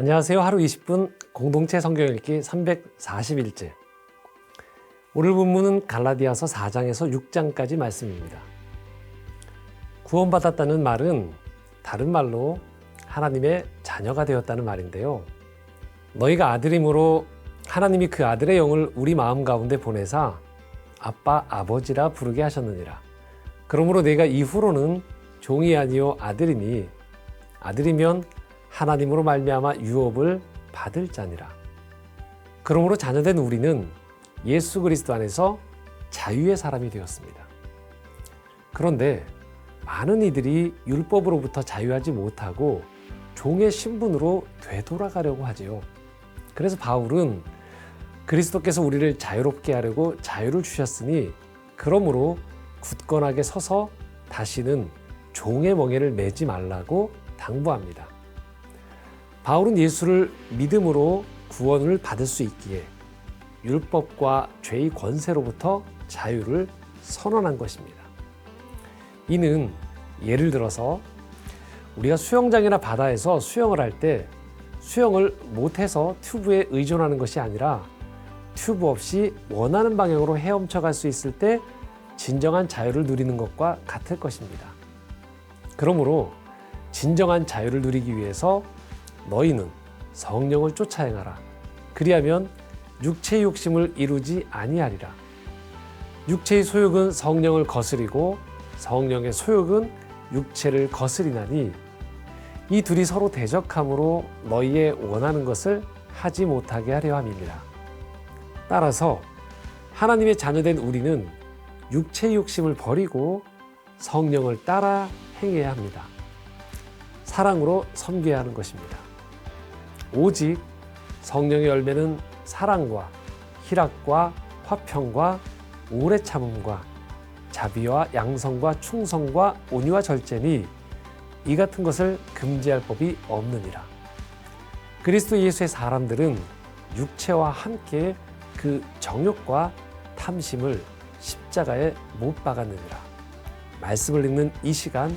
안녕하세요. 하루 20분 공동체 성경 읽기 341째. 오늘 본문은 갈라디아서 4장에서 6장까지 말씀입니다. 구원받았다는 말은 다른 말로 하나님의 자녀가 되었다는 말인데요. 너희가 아들임으로 하나님이 그 아들의 영을 우리 마음 가운데 보내사 아빠 아버지라 부르게 하셨느니라. 그러므로 내가 이후로는 종이 아니요 아들이니 아들이면 하나님으로 말미암아 유업을 받을 자니라. 그러므로 자녀된 우리는 예수 그리스도 안에서 자유의 사람이 되었습니다. 그런데 많은 이들이 율법으로부터 자유하지 못하고 종의 신분으로 되돌아가려고 하지요. 그래서 바울은 그리스도께서 우리를 자유롭게 하려고 자유를 주셨으니 그러므로 굳건하게 서서 다시는 종의 멍에를 매지 말라고 당부합니다. 바울은 예수를 믿음으로 구원을 받을 수 있기에 율법과 죄의 권세로부터 자유를 선언한 것입니다. 이는 예를 들어서 우리가 수영장이나 바다에서 수영을 할 때 수영을 못해서 튜브에 의존하는 것이 아니라 튜브 없이 원하는 방향으로 헤엄쳐 갈 수 있을 때 진정한 자유를 누리는 것과 같을 것입니다. 그러므로 진정한 자유를 누리기 위해서 너희는 성령을 쫓아 행하라. 그리하면 육체의 욕심을 이루지 아니하리라. 육체의 소욕은 성령을 거스리고 성령의 소욕은 육체를 거스리나니 이 둘이 서로 대적함으로 너희의 원하는 것을 하지 못하게 하려 함입니다. 따라서 하나님의 자녀된 우리는 육체의 욕심을 버리고 성령을 따라 행해야 합니다. 사랑으로 섬겨야 하는 것입니다. 오직 성령의 열매는 사랑과 희락과 화평과 오래 참음과 자비와 양성과 충성과 온유와 절제니 이 같은 것을 금지할 법이 없느니라. 그리스도 예수의 사람들은 육체와 함께 그 정욕과 탐심을 십자가에 못 박았느니라. 말씀을 읽는 이 시간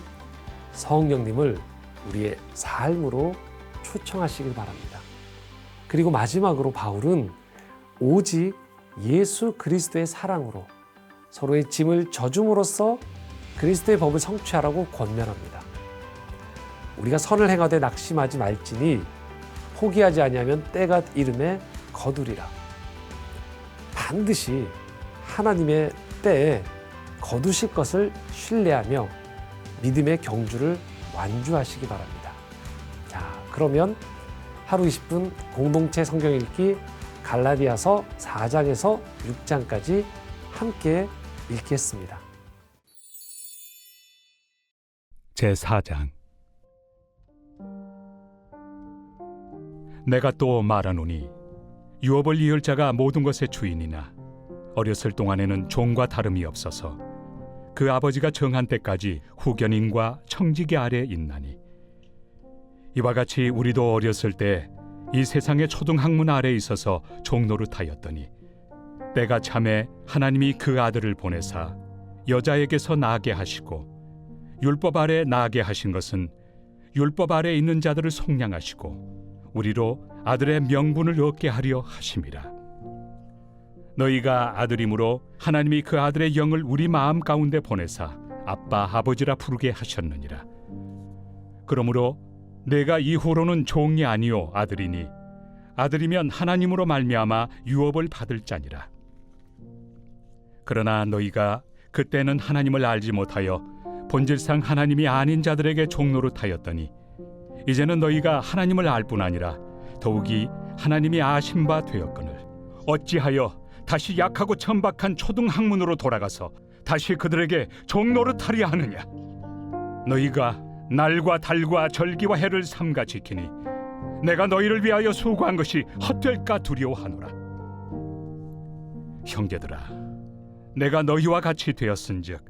성령님을 우리의 삶으로 초청하시길 바랍니다. 그리고 마지막으로 바울은 오직 예수 그리스도의 사랑으로 서로의 짐을 져줌으로써 그리스도의 법을 성취하라고 권면합니다. 우리가 선을 행하되 낙심하지 말지니 포기하지 아니하면 때가 이름에 거두리라. 반드시 하나님의 때에 거두실 것을 신뢰하며 믿음의 경주를 완주하시기 바랍니다. 자, 그러면 하루 20분 공동체 성경 읽기 갈라디아서 4장에서 6장까지 함께 읽겠습니다. 제4장 내가 또 말하노니 유업을 이을 자가 모든 것의 주인이나 어렸을 동안에는 종과 다름이 없어서 그 아버지가 정한 때까지 후견인과 청지기 아래 있나니 이와 같이 우리도 어렸을 때 이 세상의 초등학문 아래 있어서 종노릇하였더니 때가 참에 하나님이 그 아들을 보내사 여자에게서 나게 하시고 율법 아래 나게 하신 것은 율법 아래 있는 자들을 속량하시고 우리로 아들의 명분을 얻게 하려 하심이라. 너희가 아들이므로 하나님이 그 아들의 영을 우리 마음 가운데 보내사 아빠 아버지라 부르게 하셨느니라. 그러므로 내가 이후로는 종이 아니요 아들이니. 아들이면 하나님으로 말미암아 유업을 받을 자니라. 그러나 너희가 그때는 하나님을 알지 못하여 본질상 하나님이 아닌 자들에게 종노릇하였더니 이제는 너희가 하나님을 알 뿐 아니라 더욱이 하나님이 아신 바 되었거늘. 어찌하여 다시 약하고 천박한 초등 학문으로 돌아가서 다시 그들에게 종노릇하려 하느냐? 너희가 날과 달과 절기와 해를 삼가 지키니 내가 너희를 위하여 수고한 것이 헛될까 두려워하노라. 형제들아 내가 너희와 같이 되었은즉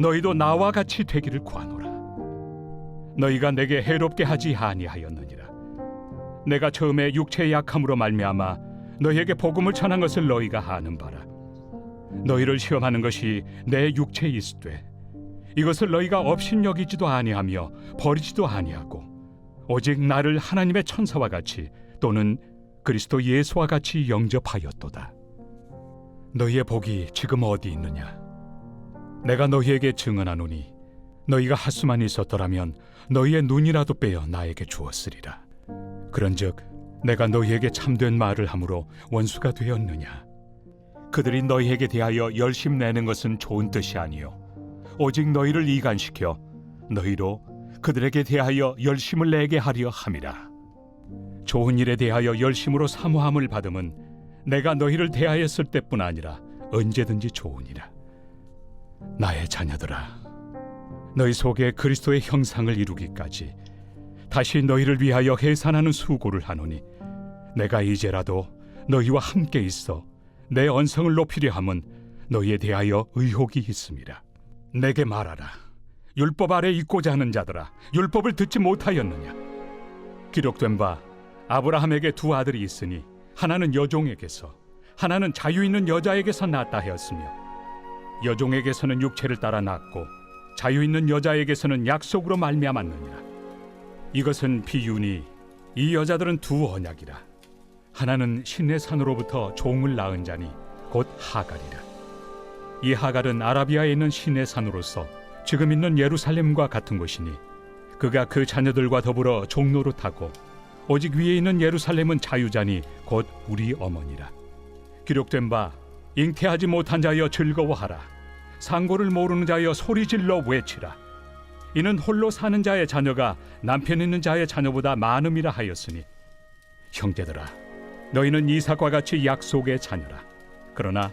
너희도 나와 같이 되기를 구하노라. 너희가 내게 해롭게 하지 아니하였느니라. 내가 처음에 육체의 약함으로 말미암아 너희에게 복음을 전한 것을 너희가 아는 바라. 너희를 시험하는 것이 내 육체에 있으되 이것을 너희가 업신여기지도 아니하며 버리지도 아니하고 오직 나를 하나님의 천사와 같이 또는 그리스도 예수와 같이 영접하였도다. 너희의 복이 지금 어디 있느냐? 내가 너희에게 증언하노니 너희가 할 수만 있었더라면 너희의 눈이라도 빼어 나에게 주었으리라. 그런즉 내가 너희에게 참된 말을 함으로 원수가 되었느냐? 그들이 너희에게 대하여 열심 내는 것은 좋은 뜻이 아니요 오직 너희를 이간시켜 너희로 그들에게 대하여 열심을 내게 하려 함이라. 좋은 일에 대하여 열심으로 사모함을 받음은 내가 너희를 대하였을 때뿐 아니라 언제든지 좋으니라. 나의 자녀들아, 너희 속에 그리스도의 형상을 이루기까지 다시 너희를 위하여 해산하는 수고를 하노니 내가 이제라도 너희와 함께 있어 내 언성을 높이려 함은 너희에 대하여 의혹이 있습니다. 내게 말하라. 율법 아래 있고자 하는 자들아, 율법을 듣지 못하였느냐? 기록된 바 아브라함에게 두 아들이 있으니 하나는 여종에게서 하나는 자유 있는 여자에게서 낳았다 하였으며 여종에게서는 육체를 따라 낳고 자유 있는 여자에게서는 약속으로 말미암았느니라. 이것은 비유니 이 여자들은 두 언약이라. 하나는 신의 산으로부터 종을 낳은 자니 곧 하갈이라. 이 하갈은 아라비아에 있는 신의 산으로서 지금 있는 예루살렘과 같은 곳이니 그가 그 자녀들과 더불어 종로로 타고 오직 위에 있는 예루살렘은 자유자니 곧 우리 어머니라. 기록된 바 잉태하지 못한 자여 즐거워하라. 상고를 모르는 자여 소리질러 외치라. 이는 홀로 사는 자의 자녀가 남편 있는 자의 자녀보다 많음이라 하였으니 형제들아 너희는 이삭과 같이 약속의 자녀라. 그러나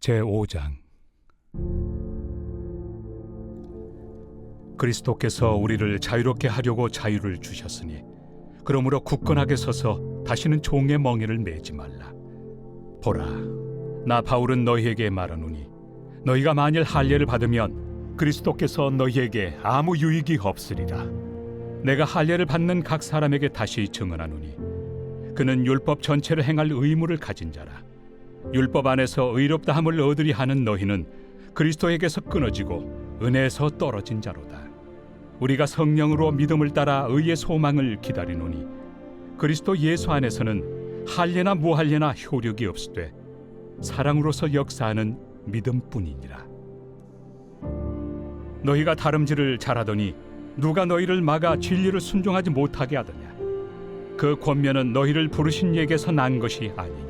제 5장 그리스도께서 우리를 자유롭게 하려고 자유를 주셨으니 그러므로 굳건하게 서서 다시는 종의 멍에를 매지 말라. 보라, 나 바울은 너희에게 말하노니 너희가 만일 할례를 받으면 그리스도께서 너희에게 아무 유익이 없으리라. 내가 할례를 받는 각 사람에게 다시 증언하노니 그는 율법 전체를 행할 의무를 가진 자라. 율법 안에서 의롭다함을 얻으리 하는 너희는 그리스도에게서 끊어지고 은혜에서 떨어진 자로다. 우리가 성령으로 믿음을 따라 의의 소망을 기다리노니 그리스도 예수 안에서는 할례나 무할례나 효력이 없으되 사랑으로서 역사하는 믿음뿐이니라. 너희가 다름질을 잘하더니 누가 너희를 막아 진리를 순종하지 못하게 하더냐? 그 권면은 너희를 부르신 예에서 난 것이 아니니라.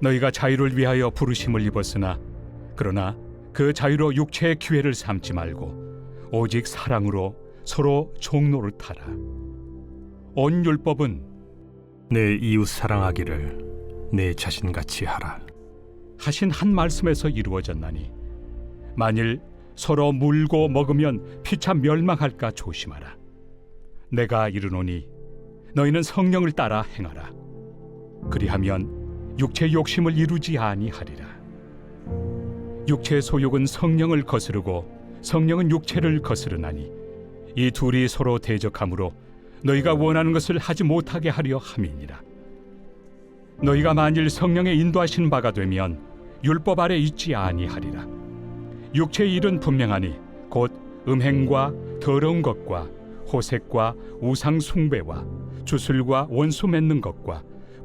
너희가 자유를 위하여 부르심을 입었으나 그러나 그 자유로 육체의 기회를 삼지 말고 오직 사랑으로 서로 종로를 타라. 온 율법은 내 이웃 사랑하기를 내 자신 같이 하라. 하신 한 말씀에서 이루어졌나니 만일 서로 물고 먹으면 피차 멸망할까 조심하라. 내가 이르노니 너희는 성령을 따라 행하라. 그리하면 육체 욕심을 이루지 아니하리라. 육체의 소욕은 성령을 거스르고 성령은 육체를 거스르나니 이 둘이 서로 대적하므로 너희가 원하는 것을 하지 못하게 하려 함이니라. 너희가 만일 성령의 인도하신 바가 되면 율법 아래 있지 아니하리라. 육체의 일은 분명하니 곧 음행과 더러운 것과 호색과 우상 숭배와 주술과 원수 맺는 것과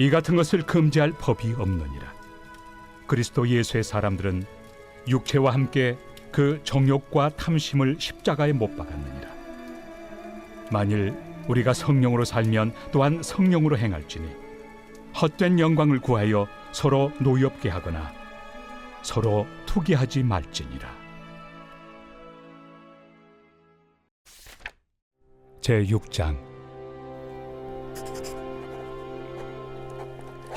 이 같은 것을 금지할 법이 없느니라. 그리스도 예수의 사람들은 육체와 함께 그 정욕과 탐심을 십자가에 못 박았느니라. 만일 우리가 성령으로 살면 또한 성령으로 행할지니 헛된 영광을 구하여 서로 노엽게 하거나 서로 투기하지 말지니라. 제 6장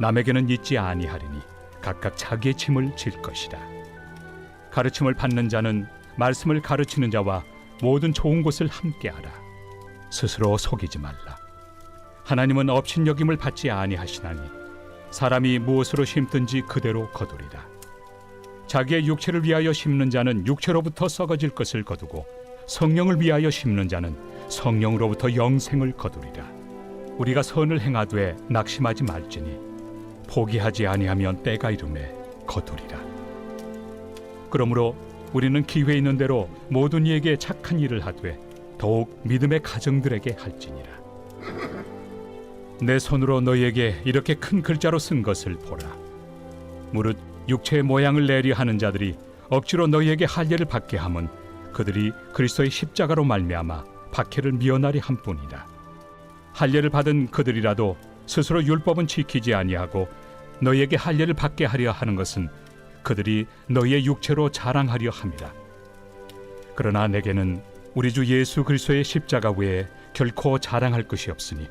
남에게는 있지 아니하리니 각각 자기의 짐을 질 것이라. 가르침을 받는 자는 말씀을 가르치는 자와 모든 좋은 것을 함께하라. 스스로 속이지 말라. 하나님은 업신여김을 받지 아니하시나니 사람이 무엇으로 심든지 그대로 거두리라. 자기의 육체를 위하여 심는 자는 육체로부터 썩어질 것을 거두고 성령을 위하여 심는 자는 성령으로부터 영생을 거두리라. 우리가 선을 행하되 낙심하지 말지니 포기하지 아니하면 때가 이름에 거두리라. 그러므로 우리는 기회 있는 대로 모든 이에게 착한 일을 하되 더욱 믿음의 가정들에게 할지니라. 내 손으로 너희에게 이렇게 큰 글자로 쓴 것을 보라. 무릇 육체의 모양을 내리 하는 자들이 억지로 너희에게 할례를 받게 함은 그들이 그리스도의 십자가로 말미암아 박해를 미연하리 함뿐이라. 할례를 받은 그들이라도 스스로 율법은 지키지 아니하고 너희에게 할례를 받게 하려 하는 것은 그들이 너희의 육체로 자랑하려 함이라 그러나 내게는 우리 주 예수 그리스도의 십자가 외에 결코 자랑할 것이 없으니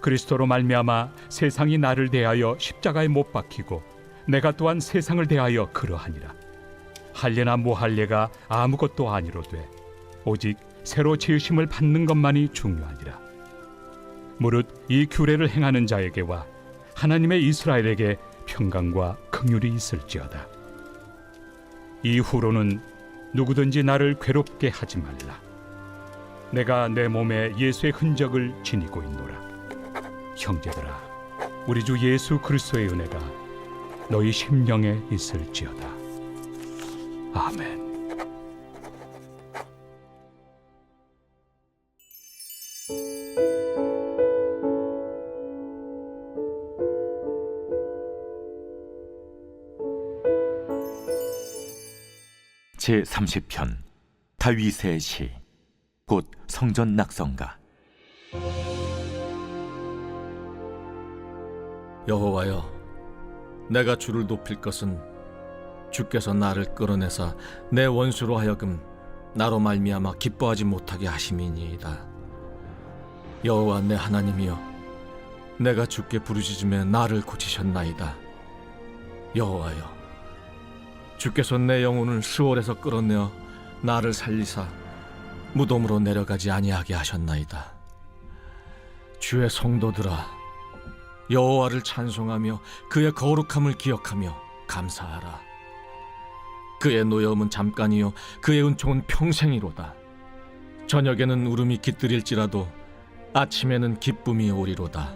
그리스도로 말미암아 세상이 나를 대하여 십자가에 못 박히고 내가 또한 세상을 대하여 그러하니라. 할례나 무할례가 아무것도 아니로되 오직 새로 지으심을 받는 것만이 중요하니라 무릇 이 규례를 행하는 자에게와 하나님의 이스라엘에게 평강과 긍휼이 있을지어다. 이후로는 누구든지 나를 괴롭게 하지 말라. 내가 내 몸에 예수의 흔적을 지니고 있노라. 형제들아 우리 주 예수 그리스도의 은혜가 너희 심령에 있을지어다. 아멘 제 30편 다윗의 시 곧 성전 낙성가 여호와여, 내가 주를 높일 것은 주께서 나를 끌어내사 내 원수로 하여금 나로 말미암아 기뻐하지 못하게 하심이니이다. 여호와 내 하나님이여, 내가 주께 부르짖음에 나를 고치셨나이다. 여호와여, 주께서 내 영혼을 수월에서 끌어내어 나를 살리사 무덤으로 내려가지 아니하게 하셨나이다. 주의 성도들아, 여호와를 찬송하며 그의 거룩함을 기억하며 감사하라. 그의 노여움은 잠깐이요 그의 은총은 평생이로다. 저녁에는 울음이 깃들일지라도 아침에는 기쁨이 오리로다.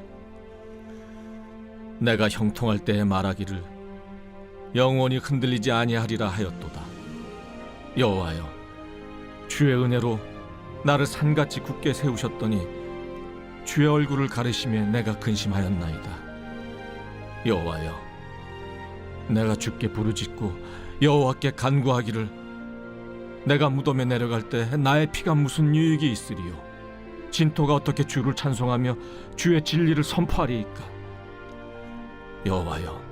내가 형통할 때에 말하기를 영원히 흔들리지 아니하리라 하였도다. 여호와여, 주의 은혜로 나를 산같이 굳게 세우셨더니 주의 얼굴을 가르심에 내가 근심하였나이다. 여호와여, 내가 주께 부르짖고 여호와께 간구하기를 내가 무덤에 내려갈 때 나의 피가 무슨 유익이 있으리요? 진토가 어떻게 주를 찬송하며 주의 진리를 선포하리이까? 여호와여,